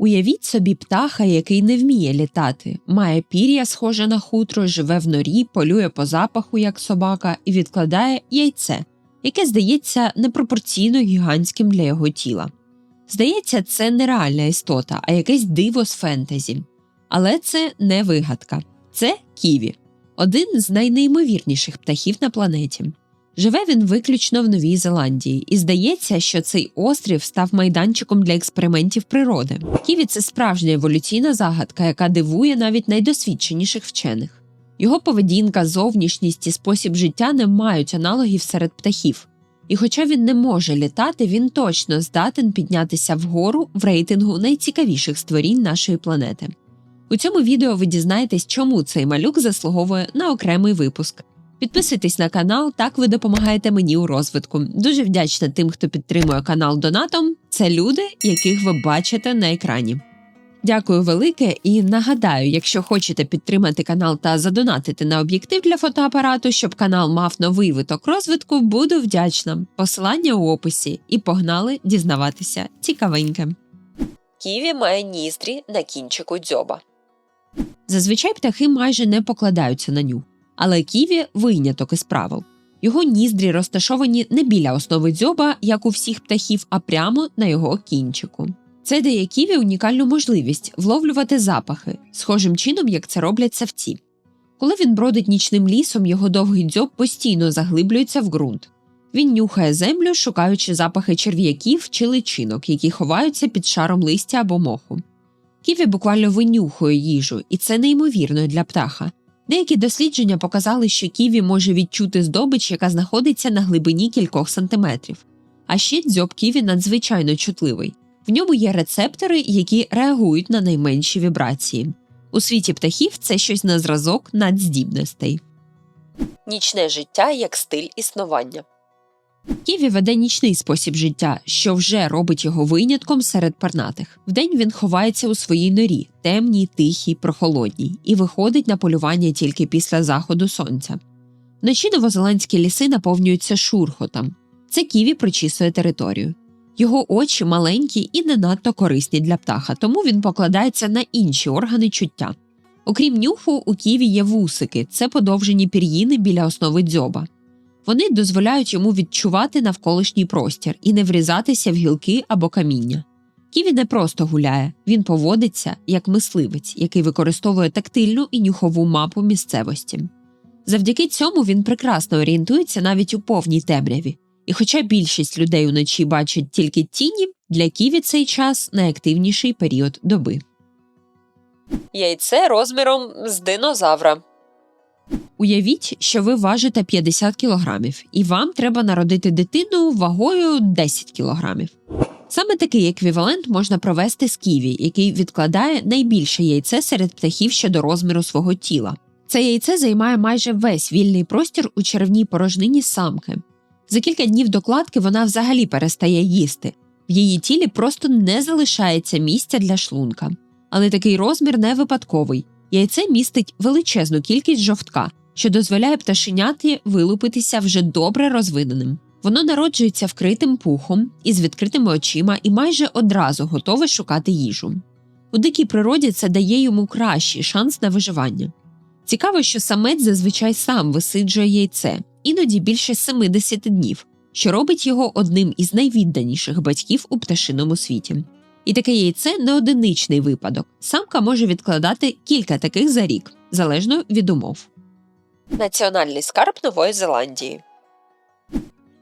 Уявіть собі птаха, який не вміє літати, має пір'я, схоже на хутро, живе в норі, полює по запаху, як собака, і відкладає яйце, яке здається непропорційно гігантським для його тіла. Здається, це не реальна істота, а якесь диво з фентезі. Але це не вигадка, це ківі, один з найнеймовірніших птахів на планеті. Живе він виключно в Новій Зеландії, і здається, що цей острів став майданчиком для експериментів природи. Ківі це справжня еволюційна загадка, яка дивує навіть найдосвідченіших вчених. Його поведінка, зовнішність і спосіб життя не мають аналогів серед птахів. І хоча він не може літати, він точно здатен піднятися вгору в рейтингу найцікавіших створінь нашої планети. У цьому відео ви дізнаєтесь, чому цей малюк заслуговує на окремий випуск. Підписуйтесь на канал, так ви допомагаєте мені у розвитку. Дуже вдячна тим, хто підтримує канал донатом. Це люди, яких ви бачите на екрані. Дякую велике і нагадаю, якщо хочете підтримати канал та задонатити на об'єктив для фотоапарату, щоб канал мав новий виток розвитку, буду вдячна. Посилання у описі і погнали дізнаватися цікавеньке. Ківі має ніздрі на кінчику дзьоба. Зазвичай птахи майже не покладаються на нюх, але ківі виняток із правил. Його ніздрі розташовані не біля основи дзьоба, як у всіх птахів, а прямо на його кінчику. Це дає ківі унікальну можливість вловлювати запахи, схожим чином, як це роблять савці. Коли він бродить нічним лісом, його довгий дзьоб постійно заглиблюється в ґрунт. Він нюхає землю, шукаючи запахи черв'яків чи личинок, які ховаються під шаром листя або моху. Ківі буквально винюхує їжу, і це неймовірно для птаха. Деякі дослідження показали, що ківі може відчути здобич, яка знаходиться на глибині кількох сантиметрів. А ще дзьоб ківі надзвичайно чутливий. В ньому є рецептори, які реагують на найменші вібрації. У світі птахів це щось на зразок надздібностей. Нічне життя як стиль існування. Ківі веде нічний спосіб життя, що вже робить його винятком серед пернатих. Вдень він ховається у своїй норі, темній, тихій, прохолодній, і виходить на полювання тільки після заходу сонця. Вночі новозеландські ліси наповнюються шурхотом. Це ківі причісує територію. Його очі маленькі і не надто корисні для птаха, тому він покладається на інші органи чуття. Окрім нюху, у ківі є вусики це подовжені пір'їни біля основи дзьоба. Вони дозволяють йому відчувати навколишній простір і не врізатися в гілки або каміння. Ківі не просто гуляє, він поводиться як мисливець, який використовує тактильну і нюхову мапу місцевості. Завдяки цьому він прекрасно орієнтується навіть у повній темряві. І хоча більшість людей уночі бачать тільки тіні, для ківі цей час найактивніший період доби. Яйце розміром з динозавра. Уявіть, що ви важите 50 кілограмів, і вам треба народити дитину вагою 10 кілограмів. Саме такий еквівалент можна провести з ківі, який відкладає найбільше яйце серед птахів щодо розміру свого тіла. Це яйце займає майже весь вільний простір у червній порожнині самки. За кілька днів докладки вона взагалі перестає їсти, в її тілі просто не залишається місця для шлунка. Але такий розмір не випадковий. Яйце містить величезну кількість жовтка, що дозволяє пташеняті вилупитися вже добре розвиненим. Воно народжується вкритим пухом із відкритими очима і майже одразу готове шукати їжу. У дикій природі це дає йому кращий шанс на виживання. Цікаво, що самець зазвичай сам висиджує яйце, іноді більше 70 днів, що робить його одним із найвідданіших батьків у пташиному світі. І таке яйце не одиничний випадок. Самка може відкладати кілька таких за рік, залежно від умов. Національний скарб Нової Зеландії.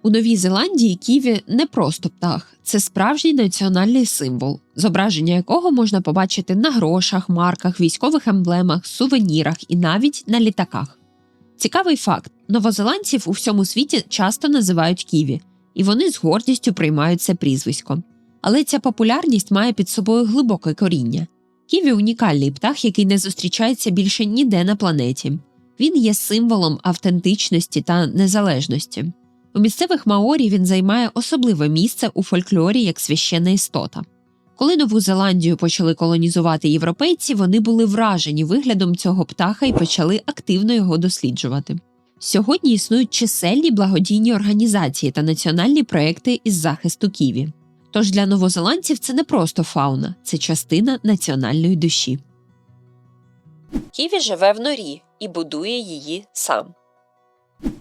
У Новій Зеландії ківі не просто птах, це справжній національний символ, зображення якого можна побачити на грошах, марках, військових емблемах, сувенірах і навіть на літаках. Цікавий факт: новозеландців у всьому світі часто називають ківі, і вони з гордістю приймають це прізвисько. Але ця популярність має під собою глибоке коріння. Ківі унікальний птах, який не зустрічається більше ніде на планеті. Він є символом автентичності та незалежності. У місцевих маорі він займає особливе місце у фольклорі як священна істота. Коли Нову Зеландію почали колонізувати європейці, вони були вражені виглядом цього птаха і почали активно його досліджувати. Сьогодні існують чисельні благодійні організації та національні проекти із захисту ківі. Тож для новозеландців це не просто фауна, це частина національної душі. Ківі живе в норі і будує її сам.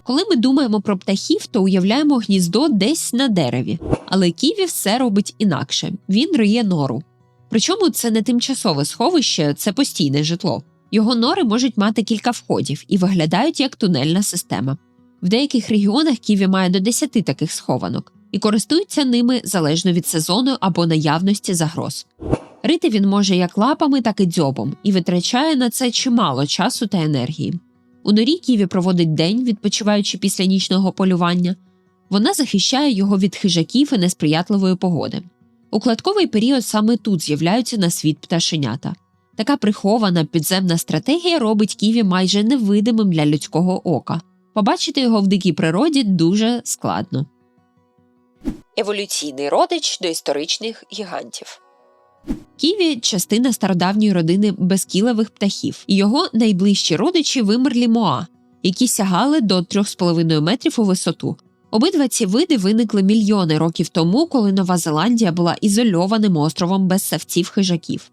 Коли ми думаємо про птахів, то уявляємо гніздо десь на дереві, але Ківі все робить інакше він риє нору. Причому це не тимчасове сховище, це постійне житло. Його нори можуть мати кілька входів і виглядають як тунельна система. В деяких регіонах Ківі має до 10 таких схованок і користується ними залежно від сезону або наявності загроз. Рити він може як лапами, так і дзьобом, і витрачає на це чимало часу та енергії. У норі Ківі проводить день, відпочиваючи після нічного полювання. Вона захищає його від хижаків і несприятливої погоди. У кладковий період саме тут з'являються на світ пташенята. Така прихована підземна стратегія робить Ківі майже невидимим для людського ока. Побачити його в дикій природі дуже складно. Еволюційний родич до історичних гігантів. Ківі частина стародавньої родини безкілевих птахів, і його найближчі родичі вимерлі моа, які сягали до 3,5 метрів у висоту. Обидва ці види виникли мільйони років тому, коли Нова Зеландія була ізольованим островом без савців хижаків.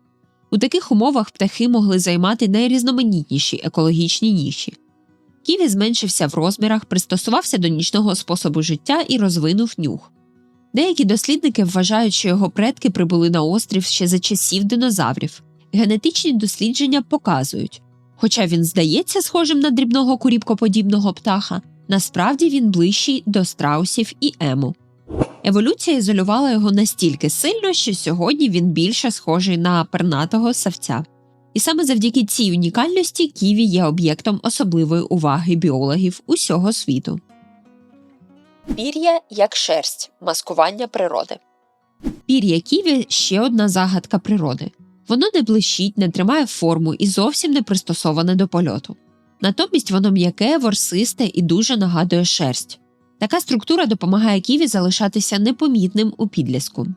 У таких умовах птахи могли займати найрізноманітніші екологічні ніші. Ківі зменшився в розмірах, пристосувався до нічного способу життя і розвинув нюх. Деякі дослідники вважають, що його предки прибули на острів ще за часів динозаврів. Генетичні дослідження показують, хоча він здається схожим на дрібного куріпкоподібного птаха, насправді він ближчий до страусів і ему. Еволюція ізолювала його настільки сильно, що сьогодні він більше схожий на пернатого савця. І саме завдяки цій унікальності Ківі є об'єктом особливої уваги біологів усього світу. Пір'я як шерсть маскування природи. Пір'я ківі ще одна загадка природи. Воно не блищить, не тримає форму і зовсім не пристосоване до польоту. Натомість воно м'яке, ворсисте і дуже нагадує шерсть. Така структура допомагає ківі залишатися непомітним у підліску.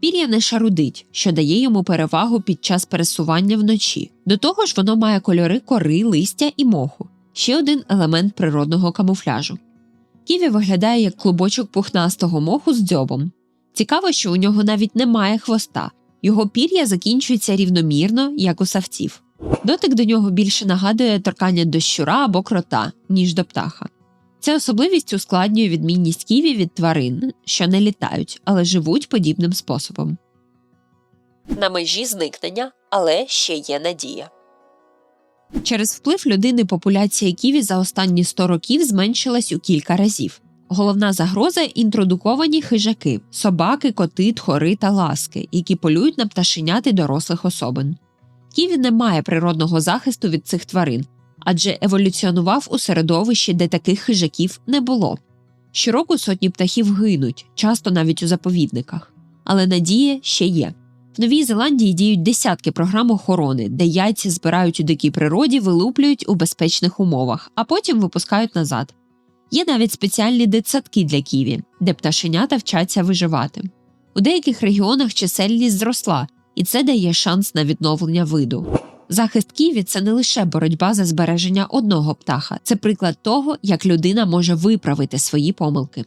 Пір'я не шарудить, що дає йому перевагу під час пересування вночі. До того ж, воно має кольори кори, листя і моху ще один елемент природного камуфляжу. Ківі виглядає як клубочок пухнастого моху з дзьобом. Цікаво, що у нього навіть немає хвоста, його пір'я закінчується рівномірно, як у савців. Дотик до нього більше нагадує торкання до щура або крота, ніж до птаха. Ця особливість ускладнює відмінність ківі від тварин, що не літають, але живуть подібним способом. На межі зникнення, але ще є надія. Через вплив людини популяція ківі за останні 100 років зменшилась у кілька разів. Головна загроза інтродуковані хижаки, собаки, коти, тхори та ласки, які полюють на пташеняти дорослих особин. Ківі не має природного захисту від цих тварин, адже еволюціонував у середовищі, де таких хижаків не було. Щороку сотні птахів гинуть, часто навіть у заповідниках. Але надія ще є. В Новій Зеландії діють десятки програм охорони, де яйця збирають у дикій природі, вилуплюють у безпечних умовах, а потім випускають назад. Є навіть спеціальні дитсадки для ківі, де пташенята вчаться виживати. У деяких регіонах чисельність зросла, і це дає шанс на відновлення виду. Захист ківі це не лише боротьба за збереження одного птаха, це приклад того, як людина може виправити свої помилки.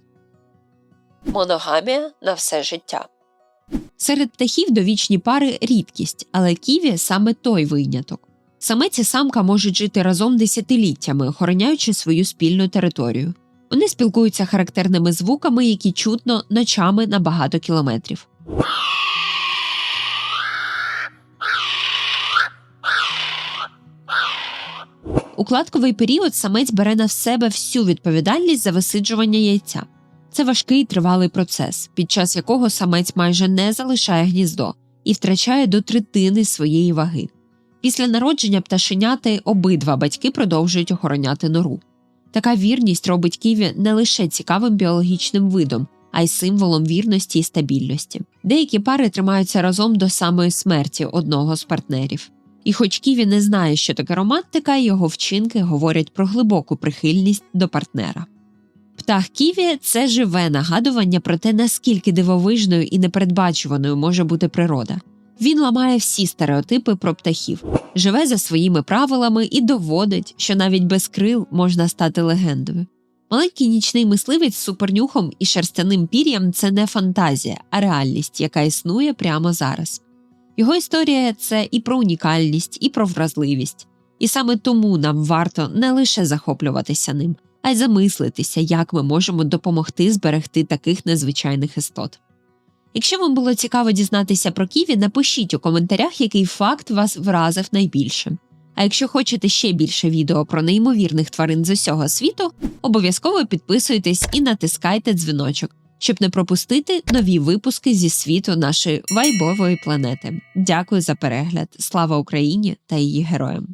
Моногамія на все життя. Серед птахів довічні пари рідкість, але ківі саме той виняток. Самець і самка можуть жити разом десятиліттями, охороняючи свою спільну територію. Вони спілкуються характерними звуками, які чутно ночами на багато кілометрів. У кладковий період самець бере на себе всю відповідальність за висиджування яйця. Це важкий тривалий процес, під час якого самець майже не залишає гніздо і втрачає до третини своєї ваги. Після народження пташеняти обидва батьки продовжують охороняти нору. Така вірність робить ківі не лише цікавим біологічним видом, а й символом вірності і стабільності. Деякі пари тримаються разом до самої смерті одного з партнерів. І хоч Ківі не знає, що таке романтика, його вчинки говорять про глибоку прихильність до партнера. Птах Ківі це живе нагадування про те, наскільки дивовижною і непередбачуваною може бути природа. Він ламає всі стереотипи про птахів, живе за своїми правилами і доводить, що навіть без крил можна стати легендою. Маленький нічний мисливець з супернюхом і шерстяним пір'ям це не фантазія, а реальність, яка існує прямо зараз. Його історія це і про унікальність, і про вразливість. І саме тому нам варто не лише захоплюватися ним, а й замислитися, як ми можемо допомогти зберегти таких незвичайних істот. Якщо вам було цікаво дізнатися про Ківі, напишіть у коментарях, який факт вас вразив найбільше. А якщо хочете ще більше відео про неймовірних тварин з усього світу, обов'язково підписуйтесь і натискайте дзвіночок, щоб не пропустити нові випуски зі світу нашої вайбової планети. Дякую за перегляд! Слава Україні та її героям!